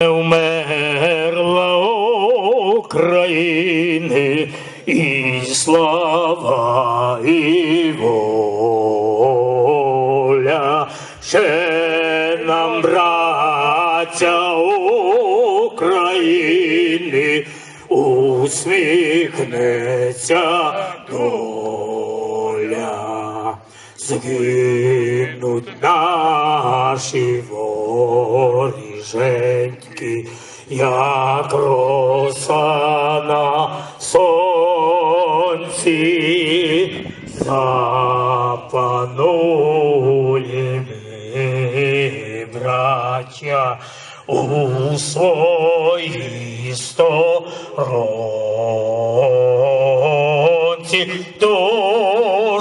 Вмерла України і слава і воля, ще нам, браття України, усміхнеться доля. Згинуть наші воріженьки, як роса на сонці, запанує ми, браття, у своїй сторонці,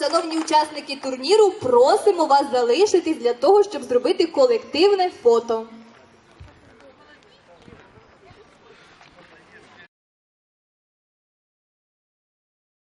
Шановні учасники турніру, просимо вас залишитись для того, щоб зробити колективне фото.